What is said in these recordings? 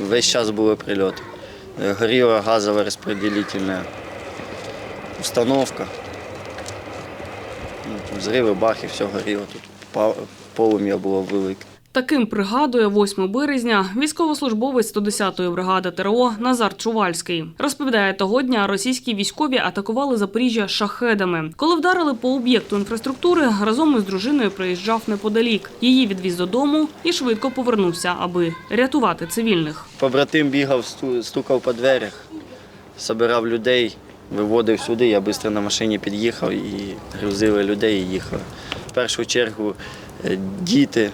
Весь час були прильоти. Горіла газова розподілительна установка. Ну, Взриви, бахи, все горіло. Тут полум'я було велике. Таким пригадує 8 березня військовослужбовець 110-ї бригади ТРО Назар Чувальський. Розповідає, того дня російські військові атакували Запоріжжя шахедами. Коли вдарили по об'єкту інфраструктури, разом із дружиною приїжджав неподалік. Її відвіз додому і швидко повернувся, аби рятувати цивільних. Побратим бігав, стукав по дверях, збирав людей, виводив сюди. Я швидко на машині під'їхав і грузили людей і їхали. В першу чергу е, діти,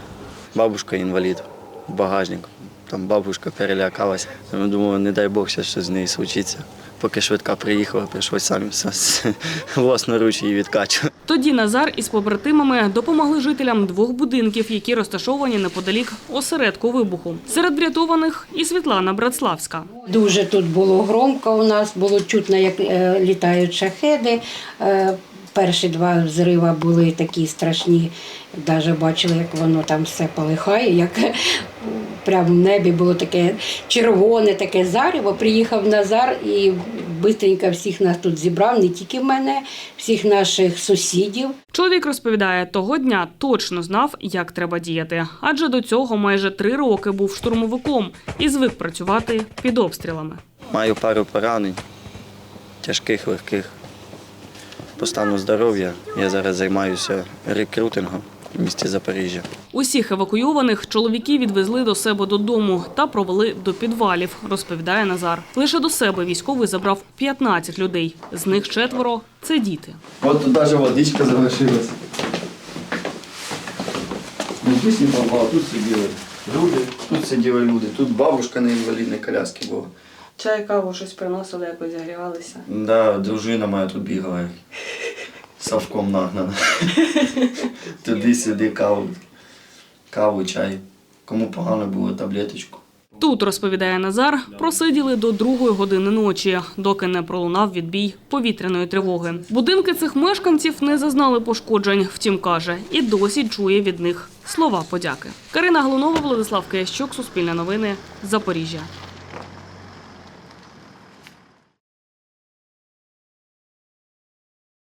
бабушка інвалід в багажнику. Там бабушка перелякалася. Ми думали, не дай Бог, щось з нею случиться. Поки швидка приїхала, прийшлось самі власноруч її відкачувати. Тоді Назар із побратимами допомогли жителям двох будинків, які розташовані неподалік осередку вибуху. Серед врятованих і Світлана Братславська. Дуже тут було громко у нас, було чутно, як е, літають шахеди. Перші два взрива були такі страшні. Навіть бачили, як воно там все полихає, як прямо в небі було таке червоне, таке зарево. Приїхав Назар і швидко всіх нас тут зібрав, не тільки мене, всіх наших сусідів. Чоловік розповідає, того дня точно знав, як треба діяти, адже до цього майже три роки був штурмовиком і звик працювати під обстрілами. Маю пару поранень, тяжких, легких. По стану здоров'я я зараз займаюся рекрутингом в місті Запоріжжя. Усіх евакуйованих чоловіки відвезли до себе додому та провели до підвалів, розповідає Назар. Лише до себе військовий забрав 15 людей. З них четверо це діти. От тут навіть водичка залишилась. Ну, тут тут сиділи люди, тут сиділи люди, тут бабушка на інвалідній коляскі була. Чай, каву щось приносили, якось зігрівалися. Да, дружина моя тут бігала. Савком нагнана. Туди-сюди каву. Каву, чай. Кому погано було таблеточку. Тут розповідає Назар, просиділи до другої години ночі, доки не пролунав відбій повітряної тривоги. Будинки цих мешканців не зазнали пошкоджень. Втім, каже, і досі чує від них слова подяки. Карина Глунова, Владислав Киящук, Суспільне новини, Запоріжжя.